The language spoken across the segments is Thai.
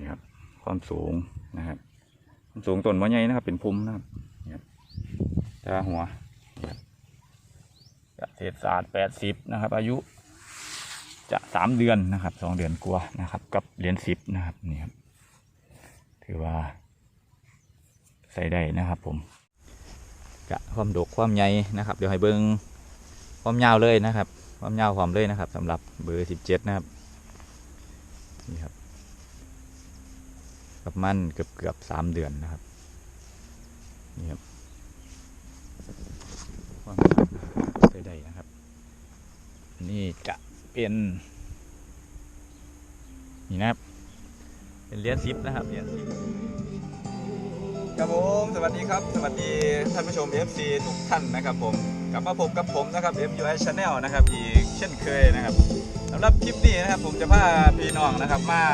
นี่ครับ ความสูงนะครับความสูงต้นมะใหญ่นะครับ เป็นพุ่มนะครับนี่ครับตาหัวเกษตรศาสตร์แปดสิบนะครับ อายุจะสามเดือนนะครับสองเดือนกว่านะครับ กับเหรียญสิบนะครับนี่ครับถือว่า ใส่ได้นะครับ ผมกะความดกความใหญ่นะครับ เดี๋ยวให้เบิ้งความยาวเลยนะครับ ความยาวความเลยนะครับสำหรับเบอร์สิบเจ็ดนะครับนี่ครับ กับมันเกือบเกือบสามเดือนนะครับนี่ครับความยาวใส่ได้นะครับ นี่จะเป็นนี่นะครับ เป็นเหรียญสิบนะครับเหรียญสิบครับผมสวัสดีครับ สวัสดีท่านผู้ชม FC ทุกท่านนะครับผมกลับมาพบกับผมนะครับ MUI Channel นะครับ อีกเช่นเคยนะครับสำหรับคลิปนี้นะครับผมจะพาพี่น้องนะครับมา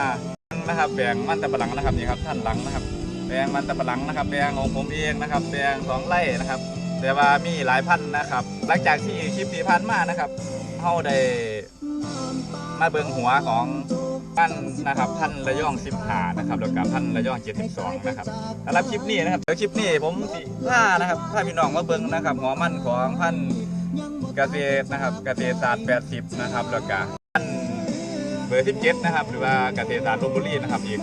นะครับแปลงมันตะปะหลังนะครับนี่ครับท่านหลังนะครับ แปลงมันตะปะหลังนะครับ แปลงของผมเองนะครับ แปลงสองไร่นะครับ แต่ว่ามีหลายพันธุ์นะครับ หลังจากที่คลิปนี้ผ่านมานะครับเฮาได้มาเบิงหัวของพันธุ์นะครับพันระยอง15นะครับแล้วก็พันระยอง72นะครับสำหรับคลิปนี้นะครับเดี๋ยวคลิปนี้ผมสิพานะครับพาพี่น้องมาเบิงนะครับหัวมันของพันธุ์เกษตรนะครับเกษตรศาสตร์80นะครับแล้วก็พันธุ์ เบอร์ 17 นะครับ หรือว่าเกษตรศาสตร์ลพบุรีนะครับอีก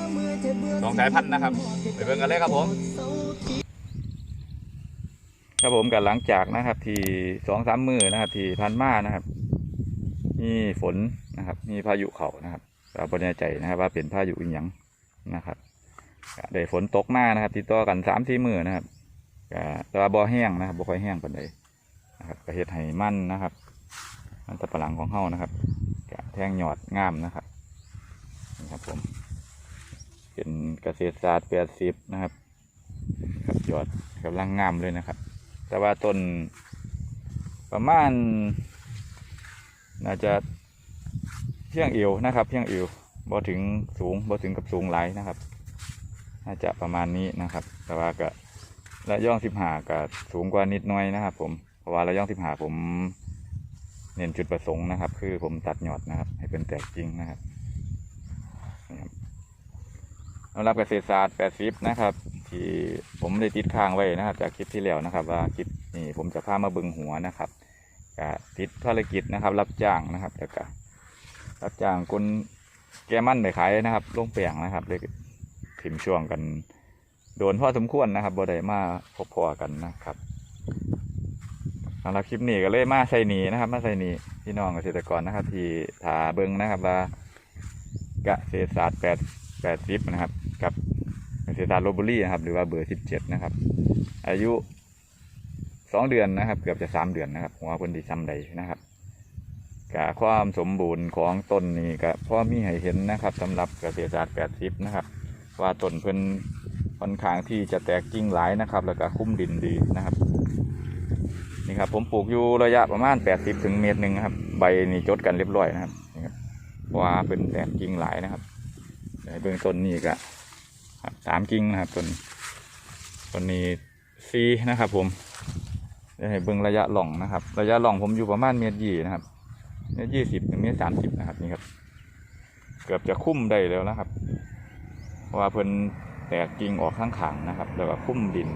สองสายพันธุ์นะครับไปเบิ่งกันเลยครับผมครับผมกับหลังจากนะครับ ที่สองสามมือนะครับ ที่พันมานะครับ มีฝนนะครับ มีพายุเขานะครับเราไม่แน่ใจนะครับ ว่าเป็นพายุอีหยังนะครับได้ฝนตกมานะครับ ติดต่อกันสามสี่มือนะครับแต่ว่าบ่อแห้งนะครับบ่ค่อยแห้งปานใดนะครับก็เฮ็ดให้มั่นนะครับ มันตะปะหลังของเฮานะครับ แทงหยอดงามนะครับนี่ครับผมเป็นเกษตรศาสตร์แปดสิบนะครับครับยอดกำลังงามเลยนะครับ แต่ว่าต้นประมาณ น่าจะเพียงเอวนะครับ เพียงเอวบ่ถึงสูงบ่ถึงกับสูงหลายนะครับ น่าจะประมาณนี้นะครับ แต่ว่าก็ระย่องสิบหาก็สูงกว่านิดหน้อยนะครับ ผมเพราะว่าระย่องสิบหาผม เน้นจุดประสงค์นะครับ คือผมตัดหยอดนะครับ ให้เป็นแตกจริงนะครับนะครับสำหรับเกษตรศาสตร์แปดสิบนะครับ ที่ผมได้ติดค้างไว้นะครับ จากคลิปที่แล้วนะครับ ว่าคลิปนี้ผมจะพามาเบึงหัวนะครับก็ติดภารกิจนะครับ รับจ้างนะครับแล้วก็รับจ้างคนแกมั่นไปขายนะครับลงแปลงนะครับเลยทิมช่วงกัน โดนพ่อสมควรนะครับบ่ได้มาพบพอกันนะครับ สำหรับคลิปนี้ก็เลยมาใส่หนีนะครับ มาใส่หนีพี่น้องเกษตรกรนะครับ ที่ถาเบิ้งนะครับว่าเกษตรศาสตร์แปดแปดสิบนะครับ กับเกษตรศาสตร์โรบุรีนะครับ หรือว่าเบอร์สิบเจ็ดนะครับ อายุสองเดือนนะครับ เกือบจะสามเดือนนะครับหัวคนดีซ้ำใดนะครับกับความสมบูรณ์ของต้นนี้ก็พอมีให้เห็นนะครับสำหรับเกษตรศาสตร์แปดสิบนะครับ ว่าต้นเพิ่นค่อนข้างที่จะแตกกิ่งหลายนะครับ แล้วก็คุ้มดินดีนะครับ นี่ครับผมปลูกอยู่ระยะประมาณ80ถึงเมตรหนึ่งครับใบนี่จดกันเรียบร้อยนะครับนี่ครับว่าเป็นแตกกิ่งหลายนะครับในเบื้องต้นนี่ก็สามกิ่งนะครับต้นต้นนี้ซีนะครับ ผมเดี๋ยวให้เบื้องระยะหล่องนะครับ ระยะหล่องผมอยู่ประมาณเมตรยี่นะครับเมตรยี่สิบถึงเมตรสามสิบนะครับนี่ครับ เกือบจะคุ้มได้แล้วนะครับ เพราะว่าเพิ่นแตกกิ่งออกข้างขางนะครับ แล้วก็คุ้มดิน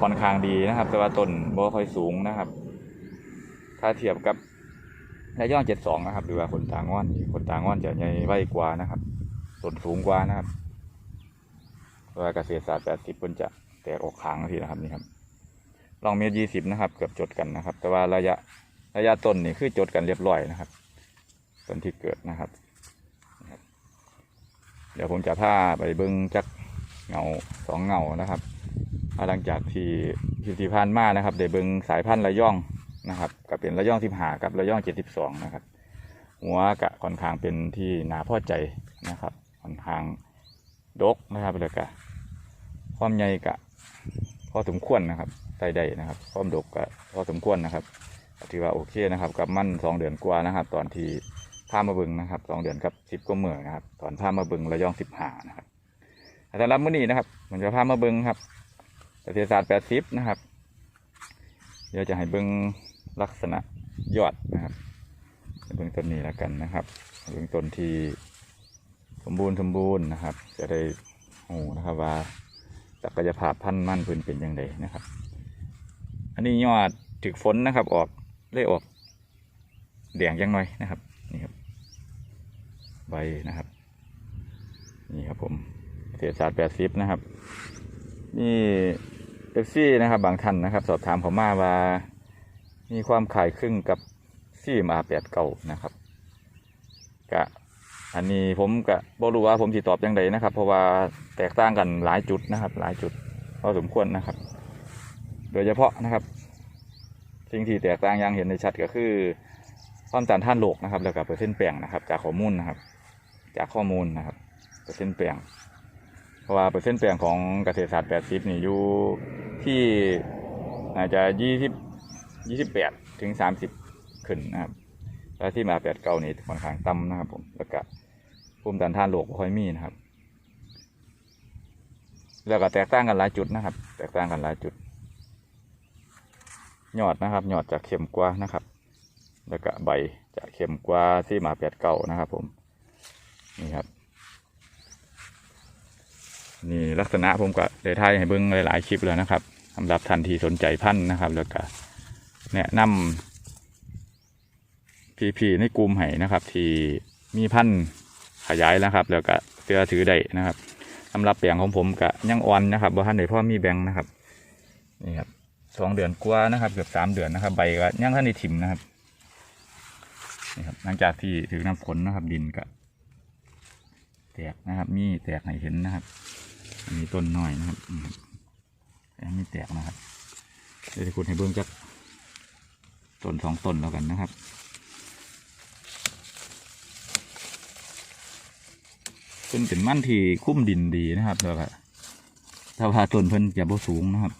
ค่อนข้างดีนะครับ แต่ว่าต้นบ่ค่อยสูงนะครับ ถ้าเทียบกับระยองเจ็ดสองนะครับ หรือว่าคนตางอนคนตางอนจะใหญ่ไวกว่านะครับต้นสูงกว่านะครับเราะว่าเกษตรศาสตร์แปดสิบคนจะแตกออกขางทีนะครับนี่ครับลองเมตรยี่สิบนะครับ เกือบจดกันนะครับ แต่ว่าระยะระยะต้นนี่คือจดกันเรียบร้อยนะครับต้นที่เกิดนะครับ เดี๋ยวผมจะพาไปเบิ้งจักเงาสองเงานะครับ หลังจากที่ที่ที่ผ่านมานะครับได้เบิ้งสายพันธุ์ระย่องนะครับก็เป็นระย่องสิบหากับระย่องเจ็ดสิบสองนะครับ หัวกะค่อนข้างเป็นที่นาพอใจนะครับค่อนข้างดกนะครับแล้วก็ความใหญ่กะพอสมควรนะครับใส่ได้นะครับความดกกะพอสมควรนะครับถือว่าโอเคนะครับ กับมั่นสองเดือนกว่านะครับ ตอนที่พามาบึงนะครับสองเดือนกับสิบกว่าเมื่อนะครับ ตอนพามาบึงระยองสิบหานะครับแต่สำหรับมื้อนี้นะครับผมจะพามาบึงครับ เกษตรศาสตร์แปดสิบนะครับ เดี๋ยวจะให้เบึงลักษณะยอดนะครับให้เบึงต้นนี้แล้วกันนะครับเบึงต้นที่สมบูรณ์สมบูรณ์นะครับ จะได้โอ้นะครับว่าศักยภาพพันธุ์มั่นพิ่นเป็นยังไงนะครับ อันนี้ยอดถึกฝนนะครับ ออกได้ออกแดงยังหน่อยนะครับนี่ครับใบนะครับ นี่ครับผมเศษศาสตร์แปดสิบนะครับ นี่ อฟซี่นะครับ บางท่านนะครับ สอบถามผมมาว่า มีความขายครึ่งกับซีมาแปดเก่านะครับกะอันนี้ผมกะบรู้ว่าผมสิตอบยังไงนะครับ เพราะว่าแตกต่างกันหลายจุดนะครับ หลายจุดพอสมควรนะครับ โดยเฉพาะนะครับ สิ่งที่แตกต่างอย่างเห็นในชัดก็คือความต้านทานโรคนะครับ แล้วก็เปอร์เซ็นต์แปลงนะครับ จากข้อมูลนะครับ จากข้อมูลนะครับเปอร์เซ็นต์แปลงเพราะว่าเปอร์เซ็นต์แปลงของเกษตรศาสตร์ 80 นี่อยู่ ที่อาจจะ20 28ถึง30ขึ้นนะครับแล้วที่มา89นี่ค่อนข้างต่ำนะครับ ผมแล้วก็ภูมิต้านทานโรคค่อยมีนะครับ แล้วก็แตกต่างกันหลายจุดนะครับ แตกต่างกันหลายจุดยอดนะครับยอดจะเข้มกว่านะครับ แล้วก็ใบจะเข้มกว่าที่มา89นะครับ ผมนี่ครับ นี่ลักษณะผมก็ได้ถ่ายให้เบิ้งหลายๆคลิปแล้วนะครับสำหรับท่านที่สนใจพันธุ์นะครับ แล้วก็แนะนำพี่ๆในกลุ่มให้นะครับ ที่มีพันธุ์ขยายนะครับ แล้วก็เตือถือได้นะครับสำหรับแปลงของผมก็ยังอ่อนนะครับบ่ทันได้พ่อมีแบงนะครับนี่ครับสองเดือนกว่านะครับ เกือบสามเดือนนะครับ ใบก็ยังท่านได้ถิ่มนะครับนี่ครับหลังจากที่ถือน้ำฝนนะครับ ดินก็ แตกนะครับมีแตกให้เห็นนะครับมีต้นหน้อยนะครับแต่ไม่แตกนะครับเดี๋ยวจะขุดให้เบิ้องจักต้นสองต้นแล้วกันนะครับเป็นเป็นมั่นที่คุ้มดินดีนะครับแล้วก็ถ้าพาต้นเพิ่นจะบ่สูงนะครับ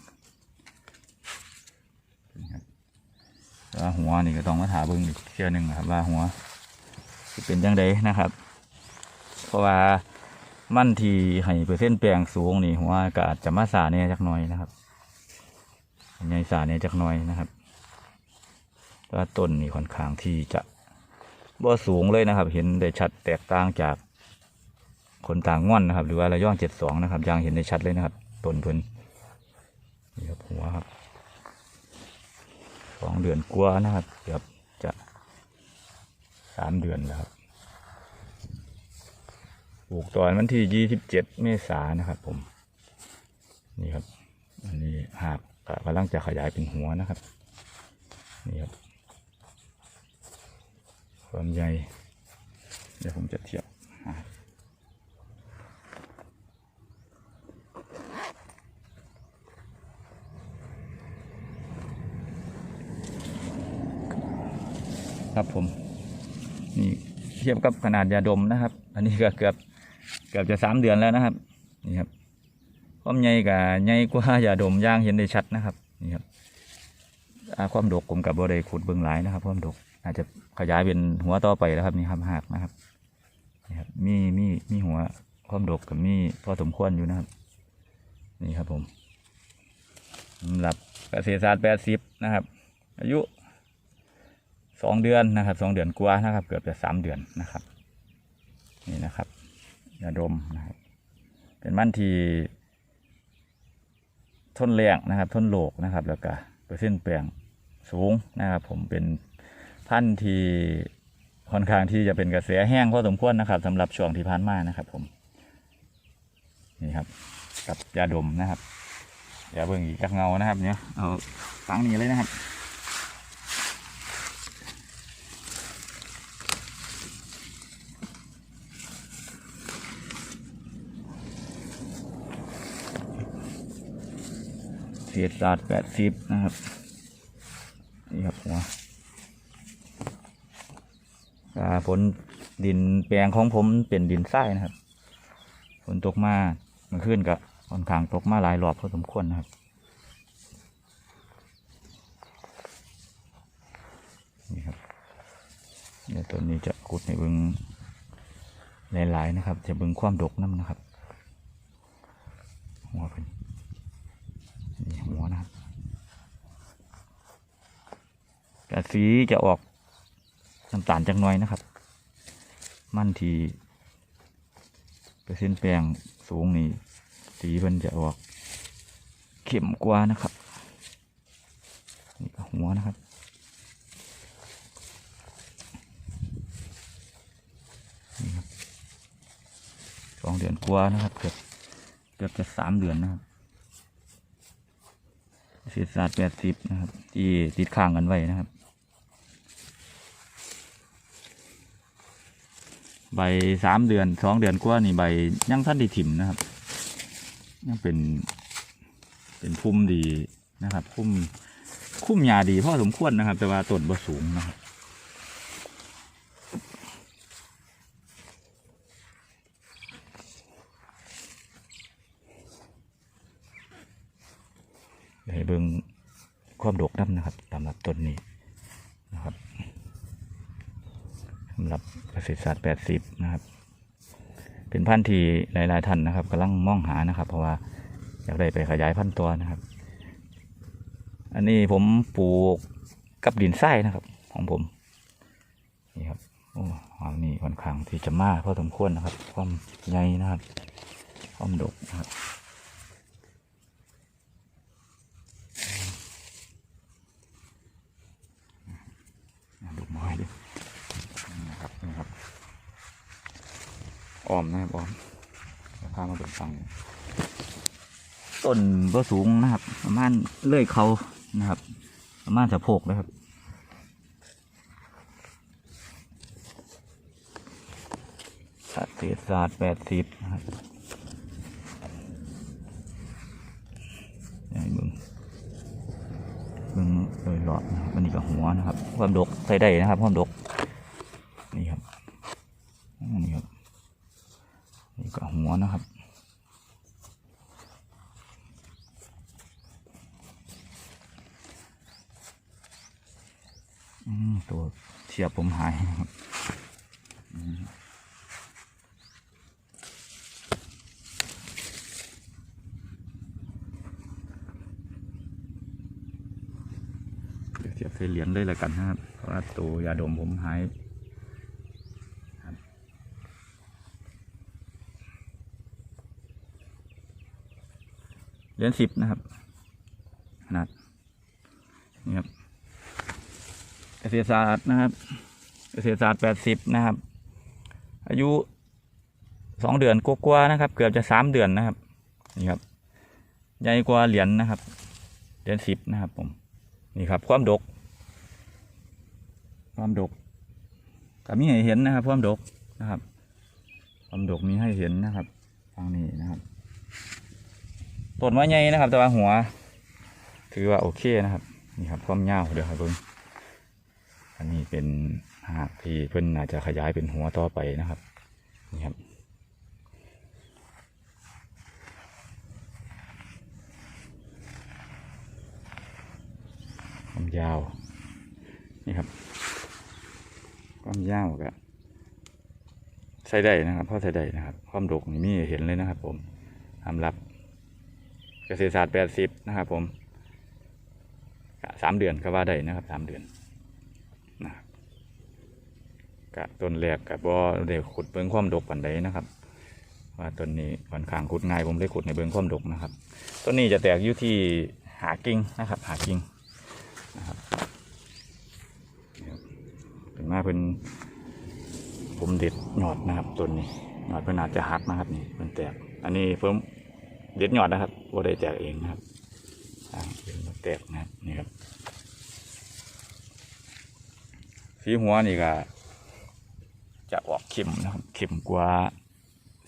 นี่ครับแต่ว่าหัวนี่ก็ต้องมาถาเบิ้งอีกเชื่อหนึ่งครับว่าหัวสิเป็นยังไงนะครับ เพราะว่ามันที่ให้เปอร์เซ็นต์แปลงสูงนี่หัวก็อาจจะมาสาเนี่ยจักหน่อยนะครับใหญ่สาเนี่ยจักหน่อยนะครับว่าต้นนี่ค่อนข้างที่จะบ่สูงเลยนะครับ เห็นได้ชัดแตกต่างจากคนต่างง่อนนะครับ หรือว่าระย่องเจ็ดสองนะครับยังเห็นได้ชัดเลยนะครับต้นเพิ่นนี่ครับหัวครับสองเดือนกว่านะครับเกือบจะสามเดือนแล้วครับ ปลูกตอนวันที่ยี่สิบเจ็ดเมษายนนะครับผม นี่ครับ อันนี้หากกำลังจะขยายเป็นหัวนะครับ นี่ครับ ความใหญ่ เดี๋ยวผมจะเทียบครับผม นี่เทียบกับขนาดยาดมนะครับ อันนี้ก็เกือบ กือบจะสามเดือนแล้วนะครับนี่ครับความใหญ่กับใหญ่กว่ายาดมย่างเห็นได้ชัดนะครับนี่ครับความดกผมกับบ่ได้ขุดเบื้องหลายนะครับความดกอาจจะขยายเป็นหัวต่อไปแล้วครับนี่ครับหักนะครับนี่ครับมีมีมีหัวความดกกับมีพอสมควรอยู่นะครับ นี่ครับผมสำหรับเกษตรศาสตร์แปดสิบนะครับ อายุสองเดือนนะครับสองเดือนกว่านะครับ เกือบจะสามเดือนนะครับ นี่นะครับ ยาดมนะครับ เป็นมันที่ทนแรงนะครับ ทนโลกนะครับ แล้วก็เปอร์เซ็นต์แปลงสูงนะครับ ผมเป็นพันธุ์ที่ค่อนข้างที่จะเป็นกระแสแห้งพอสมควรนะครับสำหรับช่วงที่ผ่านมานะครับ ผมนี่ครับ กับยาดมนะครับอย่าเบิ่งอีกจักเงานะครับ เนี่ยเอาฝังนี้เลยนะครับ เศษศาสตร์แปดสิบนะครับ นี่ครับหัวอ่าฝนดินแปลงของผมเป็นดินทรายนะครับฝนตกมาเมื่อคืนก็ค่อนข้างตกมาหลายรอบพอสมควรนะครับนี่ครับเดี๋ยวตัวนี้จะขุดในบึงหลายๆนะครับ จะบึงความดกน้ำนะครับหัวเป็นหัวนะครับแต่ สีจะออกน้ำตาลจังน้อยนะครับ มันทีเปอร์เซ็นต์แปลงสูงนี่สีมันจะออกเข้มกว่านะครับนี่ก็หัวนะครับนี่ครับสองเดือนกว่านะครับเกือบเกือบจะสามเดือนนะครับเศษศาสตร์แปดสิบนะครับ ที่ติดข้างกันไว้นะครับ ใบสามเดือนสองเดือนกว่านี่ใบยังท่านดีถิ่มนะครับ ยังเป็น เป็นพุ่มดีนะครับ พุ่มคุ้มยาดีพอสมควรนะครับ แต่ว่าต้นบ่สูงนะครับให้เบิ่งความดกน้ำนะครับสำหรับต้นนี้นะครับ สำหรับเกษตรศาสตร์80นะครับ เป็นพันธุ์ที่หลาย ๆ ท่านนะครับกำลังมองหานะครับ เพราะว่าอยากได้ไปขยายพันธุ์ตัวนะครับ อันนี้ผมปลูกกับดินทรายนะครับ ของผมนี่ครับโอ้หางนี่ค่อนข้างที่จะมากพอสมควรนะครับความใหญ่นะครับความดกนะครับ อะดูมาให้ดินี่ นะครับออมนะครับออมพามาเป็นฟังต้นก็สูงนะครับ ประมาณเลื่อยเขานะครับ ประมาณสะโพกนะครับเศษศาสตร์แปดสิบนะครับให้มึงเบิ่งโดยรอบนะครับอันนี้ก็หัวนะครับ ความดกใส่ได้นะครับ ความดก นี่ครับ นนี้ครับนี่ก็หัวนะครับตัวเสียบผมหายครับเดี๋ยวเสียบใส่เหรียญเลยละกันนะครับ เพราะว่าตัวยาดมผมหายครับ เหรียญสิบนะครับ ขนาดนี่ครับเกษตรศาสตร์นะครับ เกษตรศาสตร์แปดสิบนะครับ อายุสองเดือนกว่าๆนะครับ เกือบจะสามเดือนนะครับนี่ครับใหญ่กว่าเหรียญนะครับเหรียญสิบนะครับผมนี่ครับ ความดก ความดกก็มีให้เห็นนะครับ ความดกนะครับ ความดกมีให้เห็นนะครับฟังนี้นะครับ ต้นว่าใหญ่นะครับ แต่ว่าหัว ถือว่าโอเคนะครับ นี่ครับความยาวเดี๋ยวครับเบิ้งอันนี้เป็นหากที่เพิ่นอาจจะขยายเป็นหัวต่อไปนะครับ นี่ครับความยาว นี่ครับ ความยาวก็ใส่ได้นะครับพ่อใส่ได้นะครับ ความดกนี่มีเห็นเลยนะครับ ผมสำรับ เกษตรศาสตร์แปดสิบนะครับผมสามเดือนก็ว่าได้นะครับสามเดือนนะครับกะต้นแรกกับว่าเดี๋ยวขุดเบิ้องความดกปันใดนะครับ ว่าต้นนี้ค่อนข้างขุดง่ายผมได้ขุดในเบิ้องความดกนะครับต้นนี้จะแตกอยู่ที่หากิ่งนะครับ หากิ่งนะครับเป็นมาเป็นผมเด็ดหยอดนะครับต้นนี้หยอดเพิ่นอาจจะหักนะครับนี่เพิ่นแตกอันนี้เพิ่ม เด็ดหยอดนะครับว่าได้แตกเองนะครับอ่าเป็นแตกนะครับนี่ครับสีหัวนี่ก็จะออกเข็มนะครับเข็มกว่า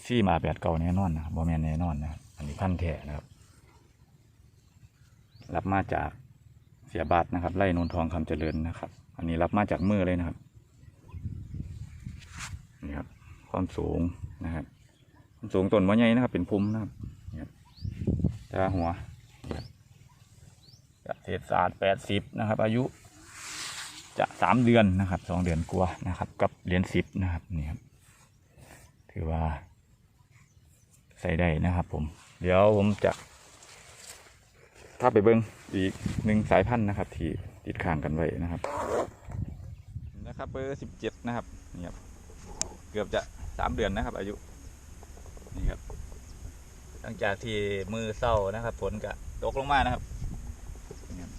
ซี่มาแปดเก่าแน่นอนนะบอแมนแน่นอนนะอันนี้พันแท้นะครับ รับมาจากเสียบัตรนะครับ ไล่นนทองคำเจริญนะครับ อันนี้รับมาจากมือเลยนะครับนี่ครับความสูงนะครับความสูงต้นมะใหญ่นะครับ เป็นพุ่มนะครับ นี่ครับตาหัวเกษศาสตร์แปดสิบนะครับ อายุจะสามเดือนนะครับสองเดือนกว่านะครับ กับเหรียญสิบนะครับนี่ครับถือว่า ใส่ได้นะครับ ผม เดี๋ยวผมจะถ้าไปเบิ้งอีกหนึ่งสายพันธุ์นะครับ ที่ติดข้างกันไว้นะครับ นะครับเบอร์สิบเจ็ดนะครับนี่ครับเกือบจะสามเดือนนะครับ อายุนี่ครับ ลังจากที่มือเศร้านะครับฝนก็ตกลงมานะครับนี่ครับ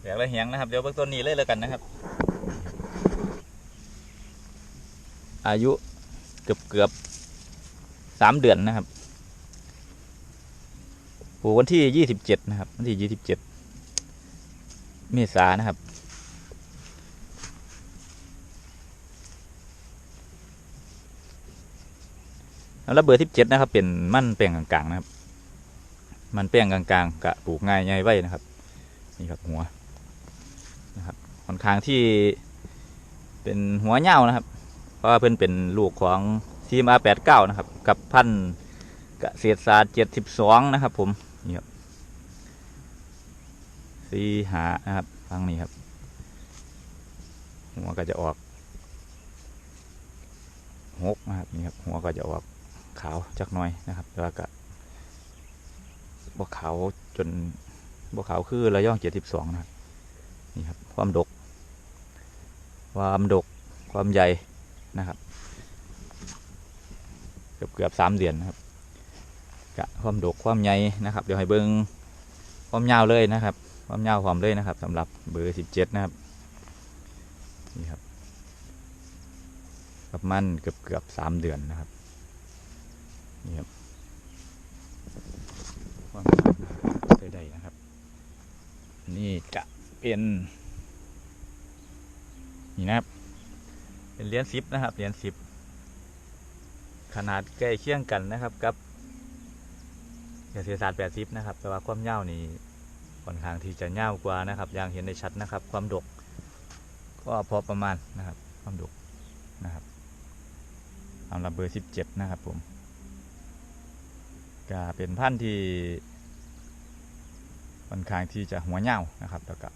แตกระเหียงนะครับ เดี๋ยวเบื้องต้นนี้เลยแล้วกันนะครับ อายุเกือบเกือบสามเดือนนะครับปลูกวันที่ยี่สิบเจ็ดนะครับ วันที่ยี่สิบเจ็ดเมษานะครับ แล้วเบอร์ที่เจ็ดนะครับ เป็นมั่นแป้งกลางๆนะครับ มันแป้งกลางๆกะปลูกง่ายง่ายไว้นะครับ นี่ครับหัวนะครับค่อนข้างที่เป็นหัวเน่านะครับ เพราะว่าเพิ่อนเป็นลูกของทีมอาแปดเก้านะครับ กับพันธุ์เกษตรศาสตร์เจ็ดสิบสองนะครับ ผมนี่ครับสีหานะครับฟังนี้ครับ หัวก็จะออกหกนะครับนี่ครับหัวก็จะออก ขาวจักน้อยนะครับแต่ว่าก็บวขาวจนบวขาวคือระย่องเจ็ดสิบสองนะครับนี่ครับ ความดก ความดกความใหญ่นะครับเกือบเกือบสามเดือนนะครับกะความดกความใหญ่นะครับ เดี๋ยวให้เบิ้งความยาวเลยนะครับ ความยาวความเลยนะครับสำหรับเบอร์สิบเจ็ดนะครับนี่ครับประมาณเกือบเกือบสามเดือนนะครับ นี่ครับความยาวใส่ได้นะครับ นี่จะเป็นนี่นะครับ เป็นเหรียญสิบนะครับเหรียญสิบขนาดใกล้เคียงกันนะครับกับเกษตรศาสตร์แปดสิบนะครับ แต่ว่าความยาวนี่ค่อนข้างที่จะยาวกว่านะครับอย่างเห็นได้ชัดนะครับ ความดก ก็พอประมาณนะครับ ความดกนะครับสำหรับเบอร์สิบเจ็ดนะครับผม ก็เป็นพันธุ์ที่ค่อนข้างที่จะหัวเน่าวนะครับ แล้วก็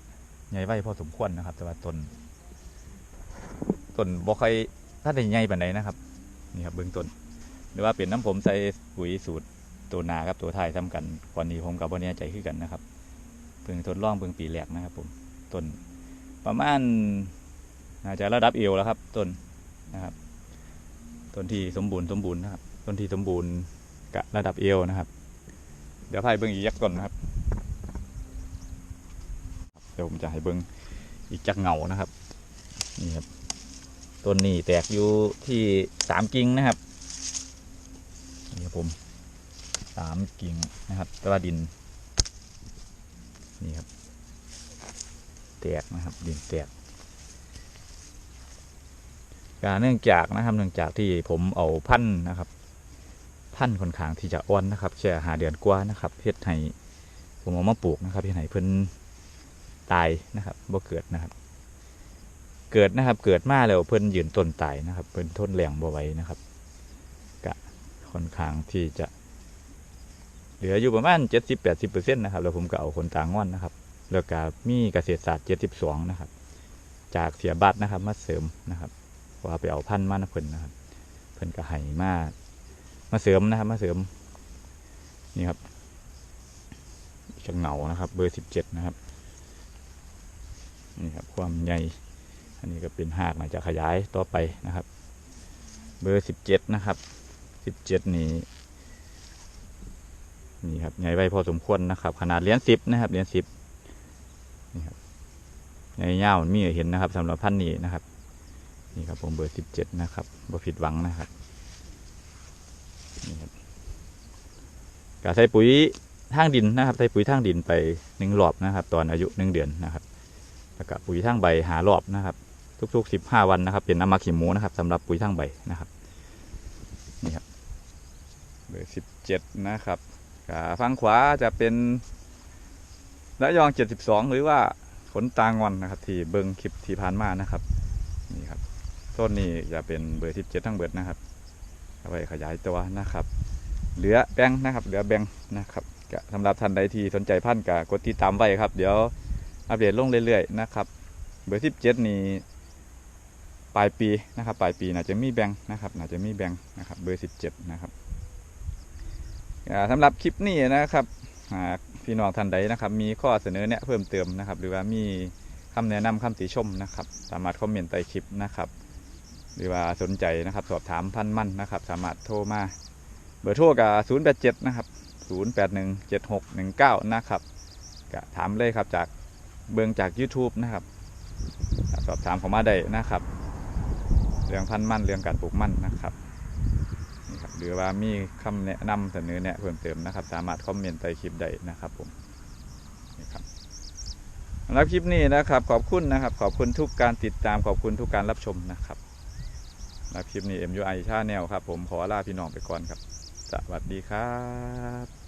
ใหญ่ไว้พอสมควรนะครับ แต่ว่าต้นต้นบ่ค่อยถ้าได้ใหญ่ปานใดนะครับนี่ครับเบื้องต้น หรือว่าเป็นน้ำผมใส่ปุ๋ยสูตรตัวนากับตัวไทยทำกันก่อนนี้ผมกับวันนี้ใจขึ้นกันนะครับเพิ่งทดลองเพิ่งปีแรกนะครับ ผมต้นประมาณน่าจะระดับเอวแล้วครับต้นนะครับต้นที่สมบูรณ์สมบูรณ์นะครับต้นที่สมบูรณ์ กะระดับเอวนะครับ เดี๋ยวพายเบิ้งอีกยักษ์ก่อนนะครับ เดี๋ยวผมจะให้เบิ้งอีกจักเงานะครับนี่ครับต้นนี้แตกอยู่ที่สามกิ่งนะครับนี่ครับผมสามกิ่งนะครับต่ว่าดินนี่ครับแตกนะครับดินแตกการเนื่องจากนะครับเนื่องจากที่ผมเอาพันธุ์นะครับ พันธุ์ค่อนข้างที่จะอ่อนนะครับแค่หาเดือนกว่านะครับเฮ็ดให้ผมเอามาปลูกนะครับเฮ็ดให้เพิ่นตายนะครับบ่เกิดนะครับ เกิดนะครับเกิดมาแล้วเพิ่นยืนต้นตายนะครับ เพิ่นทนแรงบ่ไหวนะครับกะค่อนข้างที่จะ เหลืออยู่ประมาณเจ็ดสิบแปดสิบเปอร์เซ็นต์นะครับแล้วผมก็เอาคนตางงอนนะครับ แล้วก็มีเกษตรศาสตร์เจ็ดสิบสองนะครับ จากเสียบัตรนะครับมาเสริมนะครับว่าไปเอาพันธุ์มานะเพิ่นนะครับ เพิ่นก็ให้มา มาเสริมนะครับ มาเสริม นี่ครับชังเหงานะครับ เบอร์สิบเจ็ดนะครับ นี่ครับ ความใหญ่ อันนี้ก็เป็นหากนะจะขยายต่อไปนะครับ เบอร์สิบเจ็ดนะครับสิบเจ็ดนี่นี่ครับใหญ่ไว้พอสมควรนะครับ ขนาดเหรียญสิบนะครับเหรียญสิบนี่ครับใหญ่ยาวมีให้เห็นนะครับสำหรับพันธุ์นี้นะครับ นี่ครับผมเบอร์สิบเจ็ดนะครับบ่ผิดหวังนะครับ ก็ใส่ปุ๋ยทางดินนะครับ ใส่ปุ๋ยทางดินไปหนึ่งรอบนะครับ ตอนอายุหนึ่งเดือนนะครับ แล้วก็ปุ๋ยทางใบหารอบนะครับ ทุกๆสิบห้าวันนะครับ เป็นน้ำมักขี้หมูนะครับสำหรับปุ๋ยทางใบนะครับ นี่ครับเบอร์สิบเจ็ดนะครับฝั่งขวาจะเป็นระยองเจ็ดสิบสองหรือว่าขนตางอนนะครับ ที่เบิงคลิปที่ผ่านมานะครับ นี่ครับต้นนี้จะเป็นเบอร์สิบเจ็ดทั้งเบิดนะครับ เอาไว้ขยายตัวนะครับ เหลือแบงนะครับ เหลือแบงนะครับสำหรับท่านใดที่สนใจพันธุ์ก็กดติดตามไว้ครับ เดี๋ยวอัปเดตลงเรื่อยๆนะครับ เบอร์สิบเจ็ดนี้ปลายปีนะครับ ปลายปีน่าจะมีแบงนะครับน่าจะมีแบงนะครับ เบอร์สิบเจ็ดนะครับอ่าสำหรับคลิปนี้นะครับหากพี่น้องท่านใดนะครับ มีข้อเสนอแนะเพิ่มเติมนะครับ หรือว่ามีคำแนะนำคำติชมนะครับ สามารถคอมเมนต์ใต้คลิปนะครับ หรือว่าสนใจนะครับ สอบถามพันมั่นนะครับ สามารถโทรมาเบอร์โทรกับศูนย์แปดเจ็ดนะครับศูนย์แปดหนึ่งเจ็ดหกหนึ่งเก้านะครับก็ถามเลยครับจากเบื้องจาก YouTube นะครับ สอบถามเขามาได้นะครับ เรื่องพันมั่นเรื่องการปลูกมั่นนะครับนี่ครับหรือว่ามีคำแนะนำเสนอแนะเพิ่มเติมนะครับ สามารถคอมเมนต์ใต้คลิปได้นะครับผมนี่ครับสำหรับคลิปนี้นะครับ ขอบคุณนะครับ ขอบคุณทุกการติดตามขอบคุณทุกการรับชมนะครับ คลิปนี้ MUI ชาแนลครับ ผมขอลาพี่น้องไปก่อนครับ สวัสดีครับ